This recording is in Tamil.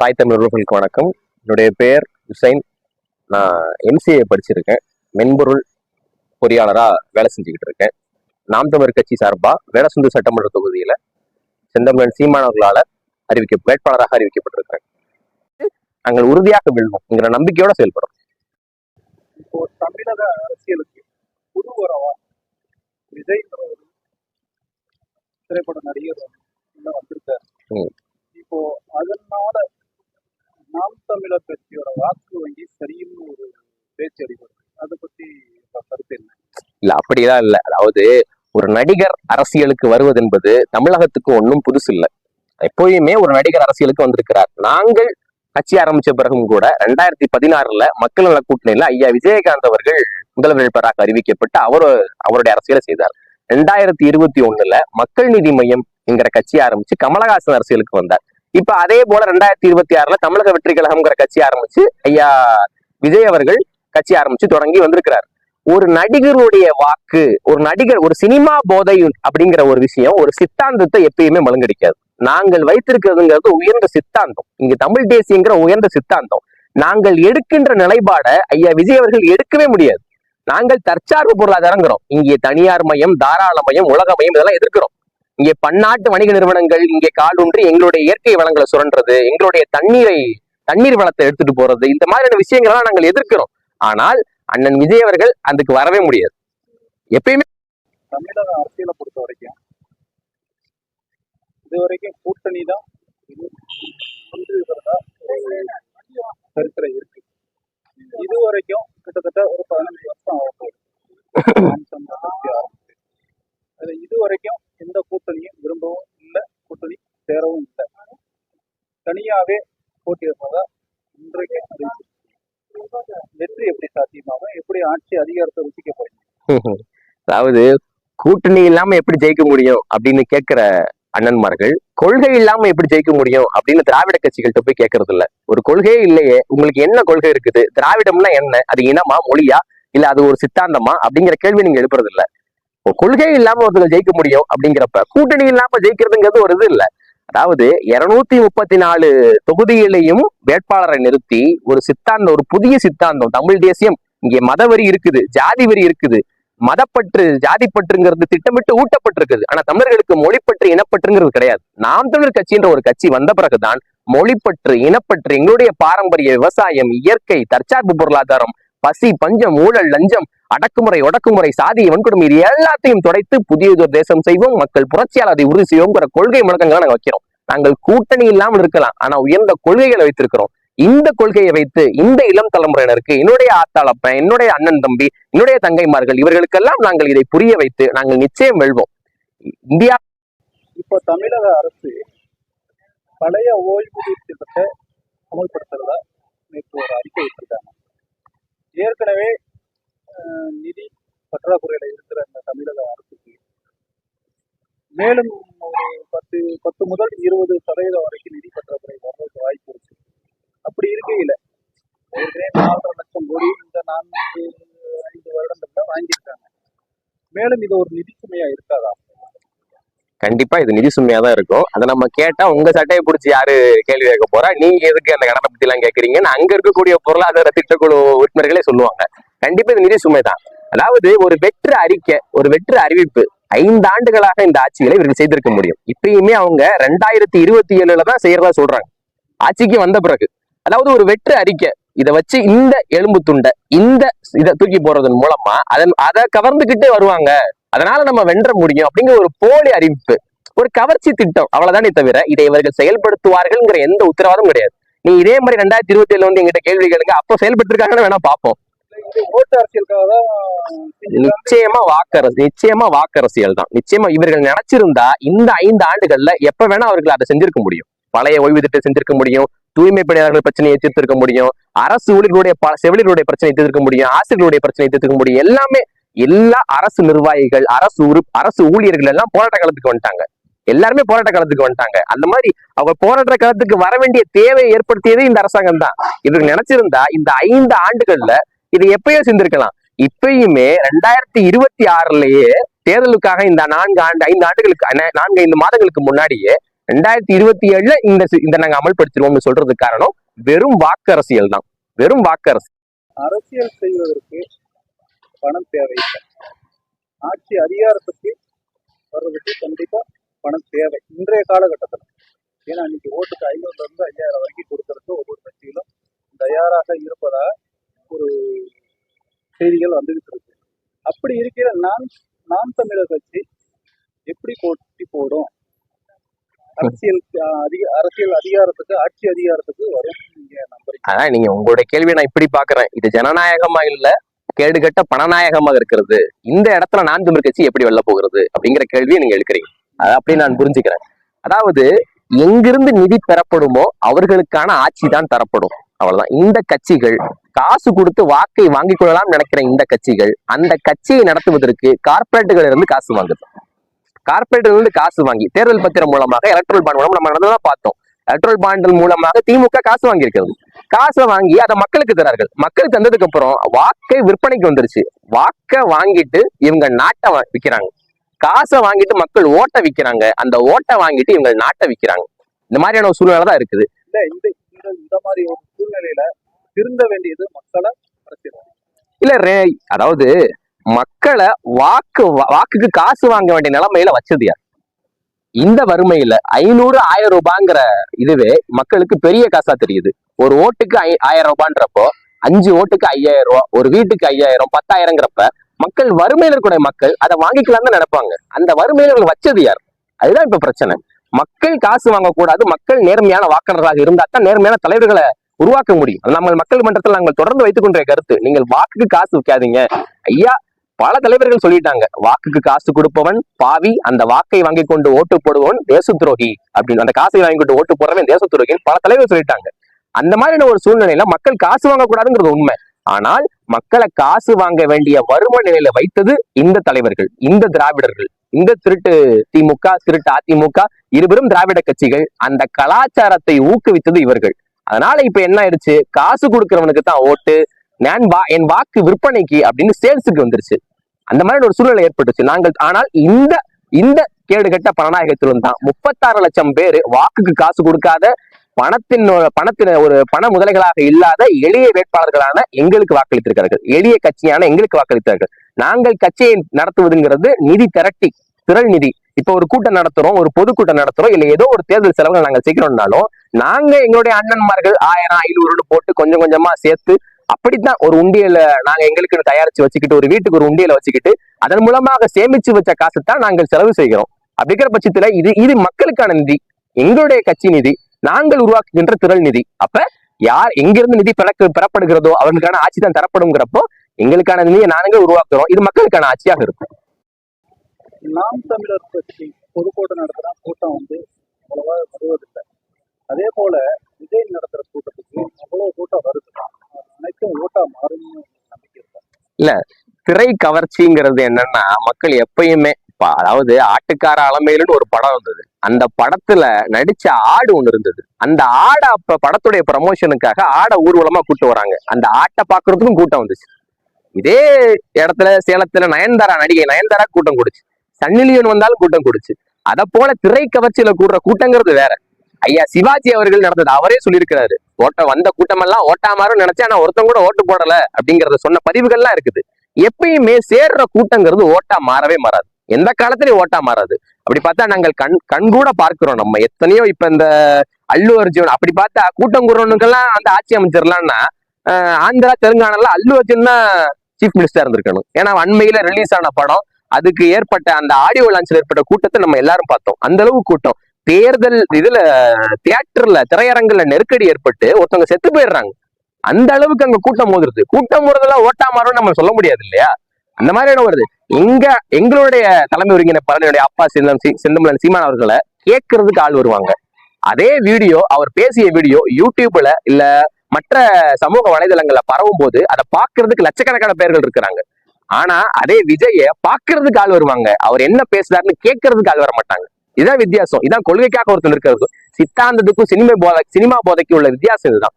தாய் தமிழ் உறவுகளுக்கு வணக்கம். என்னுடைய பெயர் ஹுசைன் நான் எம்சிஏ படிச்சிருக்கேன். மென்பொருள் பொறியாளராக வேலை செஞ்சுக்கிட்டு இருக்கேன். நாம் தமிழர் கட்சி சார்பாக வேடசுந்து சட்டமன்ற தொகுதியில் செந்தமிழன் சீமானவர்களால் அறிவிக்க வேட்பாளராக அறிவிக்கப்பட்டிருக்கிறேன். நாங்கள் உறுதியாக வெல்வோம் என்கிற நம்பிக்கையோட செயல்படும் இப்போ தமிழக அரசியலுக்கு புது வரவா விஜய்ன்ற ஒரு திரைப்பட நடிகர் வந்திருக்காரு. இப்போ அதனால நாம் தமிழர் கட்சியோட வாக்கு வங்கி சரியும்னு ஒரு பேச்சு அடிபடுது அதை பத்தி கருத்து என்ன? இல்ல அப்படிதான் இல்ல. அதாவது ஒரு நடிகர் அரசியலுக்கு வருவது என்பது தமிழகத்துக்கு ஒன்றும் புதுசு இல்லை. எப்போயுமே ஒரு நடிகர் அரசியலுக்கு வந்திருக்கிறார். நாங்கள் கட்சி ஆரம்பிச்ச பிறகும் கூட ரெண்டாயிரத்தி பதினாறுல மக்கள் நல கூட்டணியில ஐயா விஜயகாந்த் அவர்கள் முதல்வர் வேட்பாளராக அறிவிக்கப்பட்டு அவர் அவருடைய அரசியலை செய்தார். ரெண்டாயிரத்தி இருபத்தி ஒண்ணுல மக்கள் நீதி மையம் என்கிற கட்சி ஆரம்பிச்சு கமலஹாசன் அரசியலுக்கு வந்தார். இப்ப அதே போல ரெண்டாயிரத்தி இருபத்தி ஆறுல தமிழக வெற்றி கழகம்ங்கிற கட்சி ஆரம்பிச்சு ஐயா விஜய் அவர்கள் கட்சி ஆரம்பிச்சு தொடங்கி வந்திருக்கிறார். ஒரு நடிகருடைய வாக்கு ஒரு நடிகர் ஒரு சினிமா போதை அப்படிங்கிற ஒரு விஷயம் ஒரு சித்தாந்தத்தை எப்பயுமே மழுங்கடிக்காது. நாங்கள் வைத்திருக்கிறதுங்கிறது உயர்ந்த சித்தாந்தம். இங்க தமிழ் தேசியங்கிற உயர்ந்த சித்தாந்தம். நாங்கள் எடுக்கின்ற நிலைப்பாட ஐயா விஜய் அவர்கள் எடுக்கவே முடியாது. நாங்கள் தற்சார்பு பொருளாதாரங்கிறோம். இங்கே தனியார் மயம் தாராள மயம் உலக மையம் இதெல்லாம் எதிர்க்கிறோம். இங்கே பன்னாட்டு வணிக நிறுவனங்கள் இங்கே காலூன்றி எங்களுடைய இயற்கை வளங்களை சுரண்டுறது எங்களுடைய தண்ணீரை தண்ணீர் வளத்தை எடுத்துட்டு போறது இந்த மாதிரியான விஷயங்கள்லாம் நாங்கள் எதிர்க்கிறோம். ஆனால் அண்ணன் விஜய் அவர்கள் அதுக்கு வரவே முடியாது. எப்பயுமே தமிழக அரசியலை பொறுத்த வரைக்கும் இது வரைக்கும் கூட்டணி தான் சரித்திரம் இருக்கு. இது வரைக்கும் கிட்டத்தட்ட ஒரு பதினஞ்சு வருஷம் ஆக போகுது நாம் தமிழர் கட்சி ஆரம்பிச்சு அது இது வரைக்கும் எந்த கூட்டணியும் விரும்பவும் இல்லை கூட்டணி சேரவும் இல்லை. தனியாவே போட்டியிடுறதா இன்றைக்கு அறிவிச்சிருக்கு வெற்றி எப்படி சாத்தியமாகும்? எப்படி ஆட்சி அதிகாரத்தை ருசிக்க போறீங்க அதாவது கூட்டணி இல்லாம எப்படி ஜெயிக்க முடியும் அப்படின்னு கேட்கிற அண்ணன்மார்கள் கொள்கை இல்லாம எப்படி ஜெயிக்க முடியும் அப்படின்னு திராவிட கட்சிகள்கிட்ட போய் கேட்கறது இல்ல ஒரு கொள்கையே இல்லையே. உங்களுக்கு என்ன கொள்கை இருக்குது? திராவிடம்னா என்ன? அது இனமா மொழியா? இல்ல அது ஒரு சித்தாந்தமா? அப்படிங்கிற கேள்வி நீங்க எழுப்புறது இல்ல கொள்கை இல்லாம அவர்கள் ஜெயிக்க முடியும் அப்படிங்கிறப்ப கூட்டணி இல்லாம ஜெயிக்கிறதுங்கிறது ஒரு இது இல்ல. அதாவது இருநூத்தி முப்பத்தி நாலு தொகுதிகளையும் வேட்பாளரை நிறுத்தி ஒரு சித்தாந்தம் ஒரு புதிய சித்தாந்தம் தமிழ் தேசியம் இங்கே மதவரி இருக்குது ஜாதி வரி இருக்குது மதப்பற்று ஜாதி பற்றுங்கிறது திட்டமிட்டு ஊட்டப்பட்டிருக்குது. ஆனா தமிழர்களுக்கு மொழிப்பற்று இனப்பற்றுங்கிறது கிடையாது. நாம் தமிழர் கட்சின்ற ஒரு கட்சி வந்த பிறகுதான் மொழிப்பற்று இனப்பற்று எங்களுடைய பாரம்பரிய விவசாயம் இயற்கை தற்சார்பு பொருளாதாரம் பசி பஞ்சம் ஊழல் லஞ்சம் அடக்குமுறை ஒடக்குமுறை சாதி வன்கொடுமை இது எல்லாத்தையும் துடைத்து புதியதொரு தேசம் செய்வோம். மக்கள் புரட்சியால் அதை உறுதி செய்வோங்கிற கொள்கை முழக்கங்களை நாங்கள் வைக்கிறோம். நாங்கள் கூட்டணி இல்லாமல் இருக்கலாம் ஆனா உயர்ந்த கொள்கைகளை வைத்திருக்கிறோம். இந்த கொள்கையை வைத்து இந்த இளம் தலைமுறையினருக்கு என்னுடைய ஆத்தாளப்பன் என்னுடைய அண்ணன் தம்பி என்னுடைய தங்கைமார்கள் இவர்களுக்கெல்லாம் நாங்கள் இதை புரிய வைத்து நாங்கள் நிச்சயம் வெல்வோம். இந்தியா இப்போ தமிழக அரசு பழைய ஓய்வூதிய திட்டத்தை அமல்படுத்துறதா நேற்று ஒரு அறிக்கை விட்டிருக்காங்க ஏற்கனவே அஹ், நிதி பற்றாக்குறையில இருக்கிற இந்த தமிழக அரசுக்கு மேலும் ஒரு பத்து பத்து முதல் இருபது சதவீதம் வரைக்கும் நிதி பற்றாக்குறை வர்றதுக்கு வாய்ப்பு இருக்கு. அப்படி இருக்கையில ஏற்கனவே நாலரை லட்சம் கோடி இந்த நான்கு ஐந்து வருடங்கள்ல வாங்கியிருக்காங்க. மேலும் இது ஒரு நிதி சுமையா இருக்காதா? கண்டிப்பா இது நிதி சுமையா தான் இருக்கும். அதை நம்ம கேட்டா உங்க சட்டையை பிடிச்சி யாரு கேள்வி கேட்க போறா? நீங்க எதுக்கு அந்த கடனை பத்தி எல்லாம் கேக்குறீங்கன்னு அங்க இருக்கக்கூடிய பொருளாதார திட்டக்குழு உறுப்பினர்களே சொல்லுவாங்க. கண்டிப்பா இது நிதி சுமை தான் அதாவது ஒரு வெற்று அறிக்கை ஒரு வெற்று அறிவிப்பு ஐந்து ஆண்டுகளாக இந்த ஆட்சிகளை இவர்கள் செய்திருக்க முடியும். இப்பயுமே அவங்க ரெண்டாயிரத்தி இருபத்தி ஏழுல தான் செய்யறதா சொல்றாங்க. ஆட்சிக்கு வந்த பிறகு. அதாவது ஒரு வெற்று அறிக்கை. இதை வச்சு இந்த எலும்பு துண்டை இந்த இதை தூக்கி போறதன் மூலமா அதன் அதை கவர்ந்துகிட்டே வருவாங்க. அதனால நம்ம வென்ற முடியும் அப்படிங்கிற ஒரு போலி அறிவிப்பு. ஒரு கவர்ச்சி திட்டம். அவ்வளவுதானே தவிர இதை இவர்கள் செயல்படுத்துவார்கள்ங்கிற எந்த உத்தரவாதம் கிடையாது. நீ இதே மாதிரி ரெண்டாயிரத்தி இருபத்தி ஏழுல வந்து எங்கிட்ட கேள்வி கேளுங்க. அப்போ செயல்பட்டுருக்காங்கன்னு வேணா பார்ப்போம். ஓட்டு அரசியலுக்காக தான் நிச்சயமா வாக்கரசு நிச்சயமா வாக்கரசியல் தான். நிச்சயமா இவர்கள் நினைச்சிருந்தா இந்த ஐந்து ஆண்டுகள்ல எப்ப வேணா அவர்கள் அதை செஞ்சிருக்க முடியும். பழைய ஓய்வு திட்டம் செஞ்சிருக்க முடியும் தூய்மை பணியாளர்கள் பிரச்சனையை தீர்த்திருக்க முடியும் அரசு ஊழியர்களுடைய ப- செவிலியர்களுடைய பிரச்சனையை தீர்த்திருக்க முடியும் ஆசிரியர்களுடைய பிரச்சனையை தீர்த்திருக்க முடியும். எல்லாமே எல்லா அரசு நிர்வாகிகள் அரசு உறு அரசு ஊழியர்கள் எல்லாம் போராட்ட காலத்துக்கு வந்துட்டாங்க. எல்லாருமே போராட்ட காலத்துக்கு வந்துட்டாங்க. அந்த மாதிரி அவங்க போராட்ட காலத்துக்கு வர வேண்டிய தேவையை ஏற்படுத்தியது இந்த அரசாங்கம் தான். இவர்கள் நினைச்சிருந்தா இந்த ஐந்து ஆண்டுகள்ல இது எப்பயோ சிந்திருக்கலாம். இப்பயுமே ரெண்டாயிரத்தி இருபத்தி ஆறுலயே தேர்தலுக்காக இந்த நான்கு ஆண்டு ஐந்து ஆண்டுகளுக்கு நான்கு ஐந்து மாதங்களுக்கு முன்னாடியே ரெண்டாயிரத்தி இருபத்தி ஏழுல இந்த இந்த நாங்க அமல்படுத்திடுவோம்னு சொல்றதுக்கு காரணம் வெறும் வாக்கு அரசியல் தான். வெறும் வாக்கு அரசியல் அரசியல் செய்வதற்கு பணம் தேவையில்லை. ஆட்சி அதிகாரத்துக்கு வர்றதுக்கு கண்டிப்பா பணம் தேவை. இன்றைய காலகட்டத்தில். ஏன்னா இன்னைக்கு ஓட்டுக்கு ஐநூறுல இருந்து ஐயாயிரம் வரைக்கும் கொடுக்கறதுக்கு ஒவ்வொரு கட்சியிலும் தயாராக இருப்பதாக ஒரு செய்திகள் வந்துகிட்டு இருக்கு. அப்படி இருக்கிற நான் நான் தமிழர் கட்சி எப்படி போட்டி போடும்? அரசியல் அதிக அரசியல் அதிகாரத்துக்கு ஆட்சி அதிகாரத்துக்கு வரும் நீங்க நம்புறீங்க. அதான் நீங்க உங்களுடைய கேள்வியை நான் இப்படி பாக்குறேன் இது ஜனநாயகமா இல்ல கேடுகட்ட பணநாயகமாக இருக்கிறது. இந்த இடத்துல நான் தமிழ் கட்சி எப்படி வெளில போகிறது அப்படிங்கிற கேள்வியை நீங்க எழுக்கிறீங்க. அதை அப்படி நான் புரிஞ்சுக்கிறேன். அதாவது எங்கிருந்து நிதி பெறப்படுமோ அவர்களுக்கான ஆட்சி தான் தரப்படும். அவ்வளவுதான். இந்த கட்சிகள் காசு கொடுத்து வாக்கை வாங்கிக் கொள்ளலாம் நினைக்கிற இந்த கட்சிகள் அந்த கட்சியை நடத்துவதற்கு கார்பரேட்டுகள் இருந்து காசு வாங்குது. கார்பரேட்டுகள் இருந்து காசு வாங்கி தேர்தல் பத்திரம் மூலமாக எலக்ட்ரல் பாண்ட் மூலம் நம்ம நடந்ததான் பார்த்தோம். எலக்ட்ரல் பாண்டில் மூலமாக திமுக காசு வாங்கியிருக்கிறது. காசை வாங்கி அதை மக்களுக்கு தரார்கள். மக்களுக்கு தந்ததுக்கு அப்புறம் வாக்கை விற்பனைக்கு வந்துருச்சு. வாக்கை வாங்கிட்டு இவங்க நாட்டை விற்கிறாங்க விக்கிறாங்க. காசை வாங்கிட்டு மக்கள் ஓட்டை விக்கிறாங்க. அந்த ஓட்டை வாங்கிட்டு இவங்க நாட்டை விக்கிறாங்க. இந்த மாதிரியான ஒரு சூழ்நிலை தான் இருக்குது. இந்த இந்த இந்த மாதிரி ஒரு சூழ்நிலையில திருந்த வேண்டியது மக்களை இல்ல ரே அதாவது மக்களை வாக்கு வாக்குக்கு காசு வாங்க வேண்டிய நிலைமையில வச்சது யார்? இந்த வறுமையில ஐநூறு ஆயிரம் ரூபாங்கிற இதுவே மக்களுக்கு பெரிய காசா தெரியுது. ஒரு ஓட்டுக்கு ஐ- ஆயிரம் ரூபான்றப்போ அஞ்சு ஓட்டுக்கு ஐயாயிரம் ரூபாய் ஒரு வீட்டுக்கு ஐயாயிரம் பத்தாயிரங்கிறப்ப மக்கள் வறுமையில இருக்கக்கூடிய மக்கள் அதை வாங்கிக்கலாம் தான் நினைப்பாங்க. அந்த வறுமையில வச்சது யார்? அதுதான் இப்ப பிரச்சனை. மக்கள் காசு வாங்கக்கூடாது மக்கள் நேர்மையான வாக்காளர்களாக இருந்தா தான் நேர்மையான தலைவர்களை உருவாக்க முடியும். நாங்கள் நம்ம மக்கள் மன்றத்தில் நாங்கள் தொடர்ந்து வைத்துக் கொண்ட கருத்து. நீங்கள் வாக்குக்கு காசு வைக்காதீங்க ஐயா பல தலைவர்கள் சொல்லிட்டாங்க. வாக்குக்கு காசு கொடுப்பவன் பாவி அந்த வாக்கை வாங்கி கொண்டு ஓட்டு போடுபவன் தேச துரோகி அப்படின்னு. அந்த காசை வாங்கி கொண்டு ஓட்டு போடுறவன் தேச துரோகின்னு பல தலைவர் சொல்லிட்டாங்க. அந்த மாதிரியான ஒரு சூழ்நிலையில மக்கள் காசு வாங்கக்கூடாதுங்கிறது உண்மை. ஆனால் மக்களை காசு வாங்க வேண்டிய வறுமை நிலையில வைத்தது இந்த தலைவர்கள் இந்த திராவிடர்கள். இந்த திருட்டு திமுக திருட்டு அதிமுக இருவரும் திராவிட கட்சிகள் அந்த கலாச்சாரத்தை ஊக்குவித்தது இவர்கள். அதனால இப்ப என்ன ஆயிடுச்சு? காசு கொடுக்கறவனுக்கு தான் ஓட்டு நான் வா என் வாக்கு விற்பனைக்கு அப்படின்னு சேல்ஸுக்கு வந்துருச்சு. அந்த மாதிரி ஒரு சூழ்நிலை ஏற்பட்டுச்சு. நாங்கள் ஆனால் இந்த இந்த கேடுகட்ட பணநாயகத்திலும் தான் முப்பத்தாறு லட்சம் பேர் வாக்குக்கு காசு கொடுக்காத பணத்தின் பணத்தின் ஒரு பண முதலைகளாக இல்லாத எளிய வேட்பாளர்களான எங்களுக்கு வாக்களித்திருக்கிறார்கள். எளிய கட்சியான எங்களுக்கு வாக்களித்தார்கள். நாங்கள் கட்சியை நடத்துவதுங்கிறது நிதி திரட்டி திரள் நிதி. இப்ப ஒரு கூட்டம் நடத்துறோம் ஒரு பொதுக்கூட்டம் நடத்துறோம் இல்ல ஏதோ ஒரு தேர்தல் செலவுகள் நாங்க செய்கிறோம்னாலும் நாங்க எங்களுடைய அண்ணன்மார்கள் ஆயிரம் ஐநூறுன்னு போட்டு கொஞ்சம் கொஞ்சமா சேர்த்து அப்படித்தான் ஒரு உண்டியல நாங்க எங்களுக்கு தயாரிச்சு வச்சுக்கிட்டு ஒரு வீட்டுக்கு ஒரு உண்டியல வச்சுக்கிட்டு அதன் மூலமாக சேமிச்சு வச்ச காசு தான் நாங்கள் செலவு செய்கிறோம். அப்படிங்கிற பட்சத்துல இது இது மக்களுக்கான நிதி. எங்களுடைய கட்சி நிதி. நாங்கள் உருவாக்குகின்ற திரள் நிதி. அப்ப யார் எங்கிருந்து நிதி பெறக்க பெறப்படுகிறதோ அவர்களுக்கான ஆட்சி தான் தரப்படுங்கிறப்போ எங்களுக்கான நிதியை நாங்கள் உருவாக்குறோம். இது மக்களுக்கான ஆட்சியாக இருக்கும். நாம் தமிழர் கட்சி பொதுக்கூட்டம் நடத்துறா கூட்டம் வந்து அவ்வளவா வருவதில்லை. அதே போல விஜய் நடத்துற கூட்டத்துக்கு அவ்வளவு கூட்டம் வருது. அனைத்தும் ஓட்டா மாறும்னு நம்பிக்கை திரை கவர்ச்சிங்கிறது என்னன்னா மக்கள் எப்பயுமே அதாவது ஆட்டுக்கார அலமையிலன்னு ஒரு படம் இருந்தது அந்த படத்துல நடிச்ச ஆடு ஒண்ணு இருந்தது. அந்த ஆடை அப்ப படத்துடைய ப்ரமோஷனுக்காக ஆடை ஊர்வலமா கூட்டு வராங்க. அந்த ஆட்டை பாக்குறதுக்கும் கூட்டம் வந்துச்சு. இதே இடத்துல சேலத்துல நயன்தாரா நடிகை நயன்தாரா கூட்டம் கொடுச்சு. சன்னிலியன் வந்தாலும் கூட்டம் கொடுச்சு. அதை போல திரை கவர்ச்சியில கூடுற கூட்டங்கிறது வேற. ஐயா சிவாஜி அவர்கள் நடந்தது அவரே சொல்லியிருக்கிறாரு. ஓட்ட வந்த கூட்டமெல்லாம் ஓட்டாமாரும் நினைச்சேன் ஆனா ஒருத்தன் கூட ஓட்டு போடல அப்படிங்கறத சொன்ன பதிவுகள்லாம் இருக்குது. எப்பயுமே சேர்ற கூட்டங்கிறது ஓட்டா மாறவே மாறாது. எந்த காலத்திலயும் ஓட்டா மாறாது. அப்படி பார்த்தா நாங்கள் கண் கண் கூட பார்க்கிறோம் நம்ம. எத்தனையோ இப்ப இந்த அல்லு அர்ஜுன் அப்படி பார்த்தா கூட்டம் கூறவனுக்கெல்லாம் அந்த ஆட்சி அமைச்சிடலாம்னா ஆந்திரா தெலுங்கானால அல்லு அர்ஜுன் தான் சீஃப் மினிஸ்டர் இருந்திருக்கணும். ஏன்னா அண்மையில ரிலீஸ் ஆன படம். அதுக்கு ஏற்பட்ட அந்த ஆடியோ லான்ச்சில் ஏற்பட்ட கூட்டத்தை நம்ம எல்லாரும் பார்த்தோம். அந்த அளவு கூட்டம். தேர்தல் இதுல தியேட்டர்ல திரையரங்குல நெருக்கடி ஏற்பட்டு ஒருத்தவங்க செத்து போயிடுறாங்க. அந்த அளவுக்கு அங்க கூட்டம் மோதுறது. கூட்டம் மோதுறதெல்லாம் ஓட்டா மாறும் நம்ம சொல்ல முடியாது இல்லையா? அந்த மாதிரியான வருது இங்க எங்களுடைய தலைமை ஒருங்கிணைப்பாளர் அப்பா செந்தம் செந்தமலன் சீமான் அவர்களை கேட்கறதுக்கு ஆள் வருவாங்க. அதே வீடியோ அவர் பேசிய வீடியோ யூடியூப்ல இல்ல மற்ற சமூக வலைதளங்கள்ல பரவும் போது அதை பாக்குறதுக்கு லட்சக்கணக்கான பேர்கள் இருக்கிறாங்க. ஆனா அதே விஜய பாக்குறதுக்கு ஆள் வருவாங்க. அவர் என்ன பேசுறாருன்னு கேட்கறதுக்கு ஆள் வர மாட்டாங்க இதான் வித்தியாசம். இதான் கொள்கைக்காக ஒருத்தன் இருக்கிறது சித்தாந்தத்துக்கும் சினிமா போதை சினிமா போதைக்கும் உள்ள வித்தியாசம் இதுதான்.